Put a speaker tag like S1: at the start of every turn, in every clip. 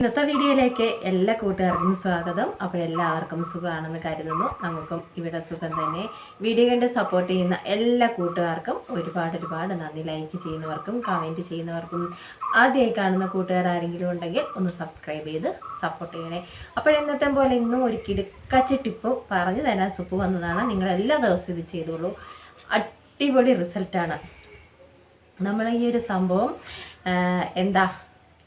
S1: ഇന്നത്തെ വീഡിയോയിലേക്ക് എല്ലാ കൂട്ടുകാർക്കും സ്വാഗതം. അപ്പോൾ എല്ലാവർക്കും സുഖമാണെന്ന് കരുതുന്നു. നമുക്കും ഇവിടെ സുഖം തന്നെ. വീഡിയോ കണ്ട് സപ്പോർട്ട് ചെയ്യുന്ന എല്ലാ കൂട്ടുകാർക്കും ഒരുപാട് ഒരുപാട് നന്ദി. ലൈക്ക് ചെയ്യുന്നവർക്കും കമന്റ് ചെയ്യുന്നവർക്കും ആദ്യമായി കാണുന്ന കൂട്ടുകാർ ആരെങ്കിലും ഉണ്ടെങ്കിൽ ഒന്ന് സബ്സ്ക്രൈബ് ചെയ്ത് സപ്പോർട്ട് ചെയ്യണേ. അപ്പോൾ ഇന്നത്തെ പോലെ ഇന്നും ഒരു കിടുക്കച്ച ടിപ്പ് പറഞ്ഞു തരാൻ സുപ്പ് വന്നതാണ്. നിങ്ങൾ എല്ലാ ദിവസവും ഇത് ചെയ്തോളൂ. അടിപൊളി റിസൾട്ടാണ് നമ്മൾ ഈ ഒരു സംഭവം എന്താ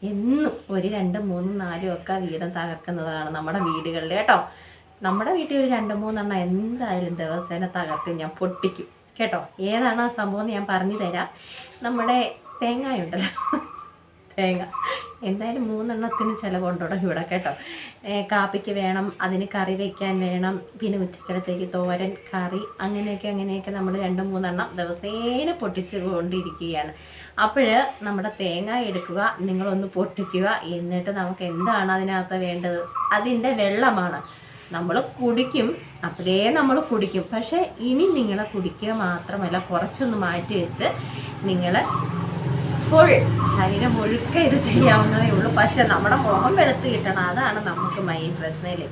S1: എന്നും ഒരു രണ്ടും മൂന്നും നാലും ഒക്കെ വീതം തകർക്കുന്നതാണ് നമ്മുടെ വീടുകളിൽ കേട്ടോ. നമ്മുടെ വീട്ടിൽ ഒരു രണ്ട് മൂന്നെണ്ണം എന്തായാലും ദിവസേന തകർക്കും ഞാൻ പൊട്ടിക്കും. കേട്ടോ? ഏതാണ് ആ സംഭവം എന്ന് ഞാൻ പറഞ്ഞു തരാം നമ്മുടെ തേങ്ങ ഉണ്ടല്ലോ തേങ്ങ. എന്തായാലും മൂന്നെണ്ണത്തിന് ചിലവുണ്ടോ ഇവിടെ കേട്ടോ. കാപ്പിക്ക് വേണം അതിന് കറി വയ്ക്കാൻ വേണം പിന്നെ ഉച്ചക്കലത്തേക്ക് തോരൻ കറി അങ്ങനെയൊക്കെ അങ്ങനെയൊക്കെ നമ്മൾ രണ്ട് മൂന്നെണ്ണം ദിവസേന പൊട്ടിച്ച് കൊണ്ടിരിക്കുകയാണ്. അപ്പോൾ നമ്മുടെ തേങ്ങ എടുക്കുക നിങ്ങളൊന്ന് പൊട്ടിക്കുക എന്നിട്ട് നമുക്ക് എന്താണ് അതിനകത്ത് വേണ്ടത്? അതിന്റെ വെള്ളമാണ്. നമ്മൾ കുടിക്കും അപ്പോഴേ നമ്മൾ കുടിക്കും. പക്ഷേ ഇനി നിങ്ങളെ കുടിക്കുക മാത്രമല്ല കുറച്ചൊന്ന് മാറ്റി വെച്ച് നിങ്ങൾ ഫുൾ ശരീരം മുഴുക്ക ഇത് ചെയ്യാവുന്നതേ ഉള്ളൂ. പക്ഷെ നമ്മുടെ മുഖം വെളുത്ത് കിട്ടണം. അതാണ് നമുക്ക് മെയിൻ പ്രശ്നമില്ലേ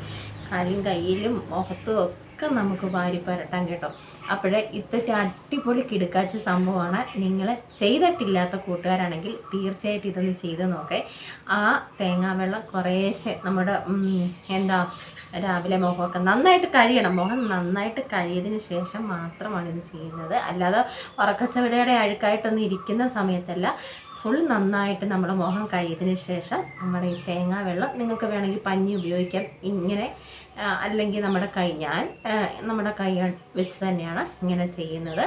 S1: കാലും കയ്യിലും മുഖത്തും ഒക്കെ നമുക്ക് വാരി പരട്ടാം കേട്ടോ. അപ്പോഴേ ഇത്തൊരു അടിപൊളി കിടുക്കാച്ച സംഭവമാണ്. നിങ്ങൾ ചെയ്തിട്ടില്ലാത്ത കൂട്ടുകാരാണെങ്കിൽ തീർച്ചയായിട്ടും ഇതൊന്ന് ചെയ്ത് നോക്കേ. ആ തേങ്ങാവെള്ളം കുറേശ്ശെ നമ്മുടെ എന്താ രാവിലെ മുഖമൊക്കെ നന്നായിട്ട് കഴിയണം മുഖം നന്നായിട്ട് കഴിയതിന് ശേഷം മാത്രമാണ് ഇത് ചെയ്യുന്നത്. അല്ലാതെ ഉറക്കച്ചവടയുടെ അഴുക്കായിട്ടൊന്നും ഇരിക്കുന്ന സമയത്തല്ല. ഫുൾ നന്നായിട്ട് നമ്മുടെ മുഖം കഴിയതിന് ശേഷം നമ്മുടെ ഈ തേങ്ങാ വെള്ളം നിങ്ങൾക്ക് വേണമെങ്കിൽ പഞ്ഞി ഉപയോഗിക്കാം. ഇങ്ങനെ അല്ലെങ്കിൽ നമ്മുടെ കൈ ഞാൻ നമ്മുടെ കൈ വെച്ച് തന്നെയാണ് ഇങ്ങനെ ചെയ്യുന്നത്.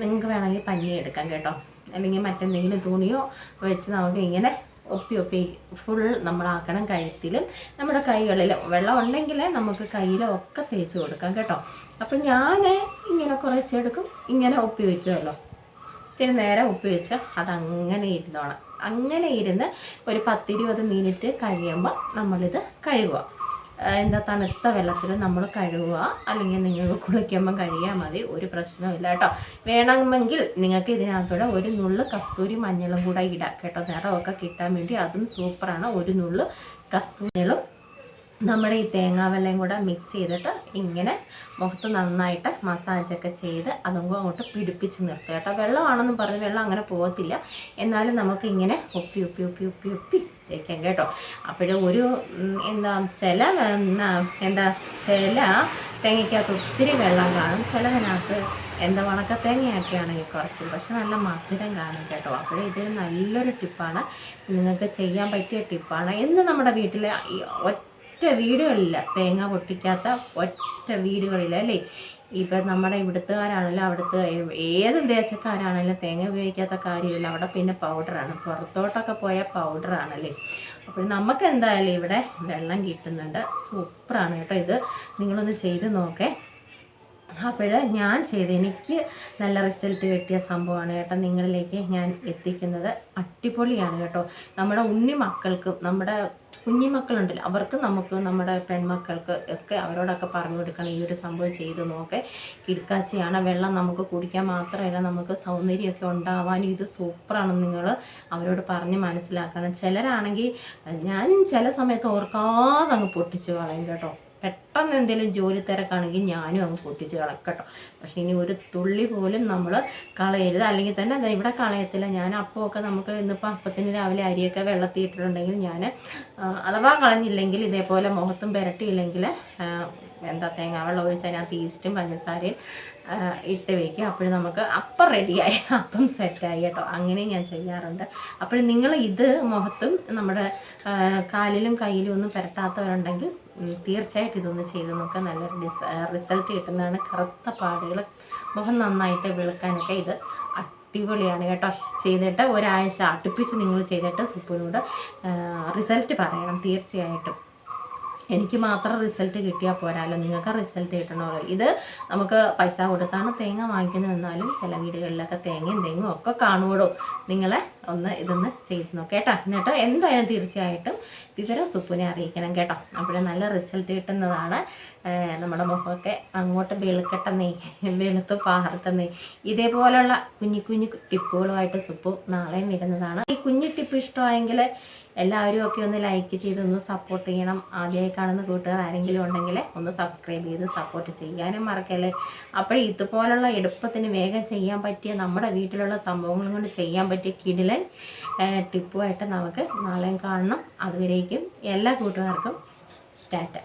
S1: നിങ്ങൾക്ക് വേണമെങ്കിൽ പഞ്ഞി എടുക്കാം കേട്ടോ. അല്ലെങ്കിൽ മറ്റെന്തെങ്കിലും തുണിയോ വെച്ച് നമുക്ക് ഇങ്ങനെ ഒപ്പി ഒപ്പി ഫുൾ നമ്മളാക്കണം കഴുത്തിലും നമ്മുടെ കൈകളിലും വെള്ളം ഉണ്ടെങ്കിൽ നമുക്ക് കയ്യിലും ഒക്കെ തേച്ച് കൊടുക്കാം കേട്ടോ. അപ്പം ഞാൻ ഇങ്ങനെ കുറച്ചെടുക്കും ഇങ്ങനെ ഒപ്പി വയ്ക്കുമല്ലോ ഇത്തിരി നേരം ഉപ്പ് വെച്ച് അതങ്ങനെ ഇരുന്നോണം. അങ്ങനെ ഇരുന്ന് ഒരു പത്തിരുപത് മിനിറ്റ് കഴിയുമ്പോൾ നമ്മളിത് കഴുകുക. എന്താ തണുത്ത വെള്ളത്തിൽ നമ്മൾ കഴുകുക. അല്ലെങ്കിൽ നിങ്ങൾക്ക് കുളിക്കുമ്പം കഴിയാൽ മതി. ഒരു പ്രശ്നവും ഇല്ല കേട്ടോ. വേണമെങ്കിൽ നിങ്ങൾക്ക് ഇതിനകത്തൂടെ ഒരു നുള്ള് കസ്തൂരി മഞ്ഞളും കൂടെ ഇടാം കേട്ടോ. നിറമൊക്കെ കിട്ടാൻ വേണ്ടി അതും സൂപ്പറാണ്. ഒരു നുള്ള് കസ്തൂരികളും നമ്മുടെ ഈ തേങ്ങാവെള്ളയും കൂടെ മിക്സ് ചെയ്തിട്ട് ഇങ്ങനെ മുഖത്ത് നന്നായിട്ട് മസാജൊക്കെ ചെയ്ത് അതും കൂടെ അങ്ങോട്ട് പിടിപ്പിച്ച് നിർത്തുക കേട്ടോ. വെള്ളമാണെന്നും പറഞ്ഞ് വെള്ളം അങ്ങനെ പോകത്തില്ല. എന്നാലും നമുക്ക് ഇങ്ങനെ ഒപ്പി ഒപ്പി ഒപ്പി ഒപ്പി ഒപ്പി തേക്കാം കേട്ടോ. അപ്പോഴ് ഒരു എന്താ ചില എന്താ ചില തേങ്ങയ്ക്കകത്ത് ഒത്തിരി വെള്ളം കാണും. ചിലതിനകത്ത് എന്താ ഉണക്ക തേങ്ങയൊക്കെയാണെങ്കിൽ കുറച്ച് പക്ഷെ നല്ല മധുരം കാണും കേട്ടോ. അപ്പോഴേ ഇതൊരു നല്ലൊരു ടിപ്പാണ് നിങ്ങൾക്ക് ചെയ്യാൻ പറ്റിയ ടിപ്പാണ് എന്ന് നമ്മുടെ വീട്ടിൽ ഈ ഒറ്റ വീടുകളില്ല. തേങ്ങ പൊട്ടിക്കാത്ത ഒറ്റ വീടുകളില്ല അല്ലേ? ഇപ്പം നമ്മുടെ ഇവിടുത്തുകാരാണെങ്കിലും അവിടുത്തെ ഏത് ദേശക്കാരാണെങ്കിലും തേങ്ങ ഉപയോഗിക്കാത്ത കാര്യമില്ല. അവിടെ പിന്നെ പൗഡറാണ് പുറത്തോട്ടൊക്കെ പോയാൽ പൗഡറാണല്ലേ അപ്പോൾ നമുക്ക് എന്തായാലും ഇവിടെ വെള്ളം കിട്ടുന്നുണ്ട്. സൂപ്പറാണ് കേട്ടോ ഇത്. നിങ്ങളൊന്ന് ചെയ്ത് നോക്കേ. അപ്പോൾ ഞാൻ ചെയ്ത് എനിക്ക് നല്ല റിസൾട്ട് കിട്ടിയ സംഭവമാണ് കേട്ടോ. നിങ്ങളിലേക്ക് ഞാൻ എത്തിക്കുന്നത് അടിപൊളിയാണ് കേട്ടോ. നമ്മുടെ ഉണ്ണി മക്കൾക്കും നമ്മുടെ കുഞ്ഞിമക്കളുണ്ടല്ലോ അവർക്ക് നമുക്ക് നമ്മുടെ പെൺമക്കൾക്ക് ഒക്കെ അവരോടൊക്കെ പറഞ്ഞു കൊടുക്കണം. ഈ ഒരു സംഭവം ചെയ്തു നോക്കെ. കിടക്കാച്ചയാണ്. വെള്ളം നമുക്ക് കുടിക്കാൻ മാത്രമല്ല നമുക്ക് സൗന്ദര്യമൊക്കെ ഉണ്ടാവാൻ ഇത് സൂപ്പറാണ് നിങ്ങൾ അവരോട് പറഞ്ഞ് മനസ്സിലാക്കണം. ചിലരാണെങ്കിൽ ഞാനും ചില സമയത്ത് ഓർക്കാതെ അങ്ങ് പൊട്ടിച്ചു കളയും കേട്ടോ. പെട്ടെന്ന് എന്തെങ്കിലും ജോലി തിരക്കാണെങ്കിൽ ഞാനും അങ്ങ് പൊട്ടിച്ച് കളക്കട്ടോ. പക്ഷേ ഇനി ഒരു തുള്ളി പോലും നമ്മൾ കളയരുത്. അല്ലെങ്കിൽ തന്നെ അത് ഇവിടെ കളയത്തില്ല. ഞാൻ അപ്പമൊക്കെ നമുക്ക് ഇന്നിപ്പോൾ അപ്പത്തിന് രാവിലെ അരിയൊക്കെ വെള്ളത്തിൽ ഇട്ടിട്ടുണ്ടെങ്കിൽ ഞാൻ അഥവാ കളഞ്ഞില്ലെങ്കിൽ ഇതേപോലെ മുഖത്തും പുരട്ടിയില്ലെങ്കിൽ എന്താ തേങ്ങാവെള്ളം ഒഴിച്ച് അതിനകത്ത് ഈസ്റ്റും പഞ്ചസാരയും ഇട്ട് വയ്ക്കും അപ്പോഴും നമുക്ക് അപ്പം റെഡിയായി അപ്പം സെറ്റായി കേട്ടോ. അങ്ങനെ ഞാൻ ചെയ്യാറുണ്ട്. അപ്പോൾ നിങ്ങൾ ഇത് മുഖത്തും നമ്മുടെ കാലിലും കയ്യിലും ഒന്നും പുരട്ടാത്തവരുണ്ടെങ്കിൽ തീർച്ചയായിട്ടും ഇതൊന്ന് ചെയ്ത് നോക്കാം നല്ല റിസൾട്ട് കിട്ടുന്നതാണ്. കറുത്ത പാടുകൾ മുഖം നന്നായിട്ട് വിളക്കാനൊക്കെ ഇത് അടിപൊളിയാണ് കേട്ടോ. ചെയ്തിട്ട് ഒരാഴ്ച അടുപ്പിച്ച് നിങ്ങൾ ചെയ്തിട്ട് സുപ്പിനോട് റിസൾട്ട് പറയണം തീർച്ചയായിട്ടും. എനിക്ക് മാത്രം റിസൾട്ട് കിട്ടിയാൽ പോരാല്ലോ നിങ്ങൾക്ക് റിസൾട്ട് കിട്ടണമല്ലോ ഇത് നമുക്ക് പൈസ കൊടുത്താണ് തേങ്ങ വാങ്ങിക്കുന്നത്. എന്നാലും ചില വീടുകളിലൊക്കെ തേങ്ങയും തെങ്ങും ഒക്കെ കാണുകയുള്ളൂ നിങ്ങളെ ഒന്ന് ഇതൊന്ന് ചെയ്ത് നോക്കാം കേട്ടോ. എന്നിട്ടോ എന്തായാലും തീർച്ചയായിട്ടും വിവരം സുപ്പുനെ അറിയിക്കണം കേട്ടോ. അപ്പോഴേ നല്ല റിസൾട്ട് കിട്ടുന്നതാണ്. നമ്മുടെ മുഖമൊക്കെ അങ്ങോട്ട് വെളുക്കട്ടെന്നേ വെളുത്ത് പാറട്ടെന്നേ. ഇതേപോലുള്ള കുഞ്ഞു കുഞ്ഞു ടിപ്പുകളുമായിട്ട് സുപ്പു നാളെയും വരുന്നതാണ്. ഈ കുഞ്ഞു ടിപ്പ് ഇഷ്ടമായെങ്കിൽ എല്ലാവരും ഒക്കെ ഒന്ന് ലൈക്ക് ചെയ്ത് ഒന്ന് സപ്പോർട്ട് ചെയ്യണം. ആദ്യമായി കാണുന്ന കൂട്ടുകാർ ആരെങ്കിലും ഉണ്ടെങ്കിൽ ഒന്ന് സബ്സ്ക്രൈബ് ചെയ്ത് സപ്പോർട്ട് ചെയ്യാനും മറക്കല്ലേ. അപ്പോൾ ഇതുപോലുള്ള എളുപ്പത്തിന് വേഗം ചെയ്യാൻ പറ്റിയ നമ്മുടെ വീട്ടിലുള്ള സംഭവങ്ങൾ കൊണ്ട് ചെയ്യാൻ പറ്റിയ കിടിലൻ ടിപ്പുമായിട്ട് നമുക്ക് നാളെയും കാണണം. അതുവരേക്കും എല്ലാ കൂട്ടുകാർക്കും ടാറ്റ.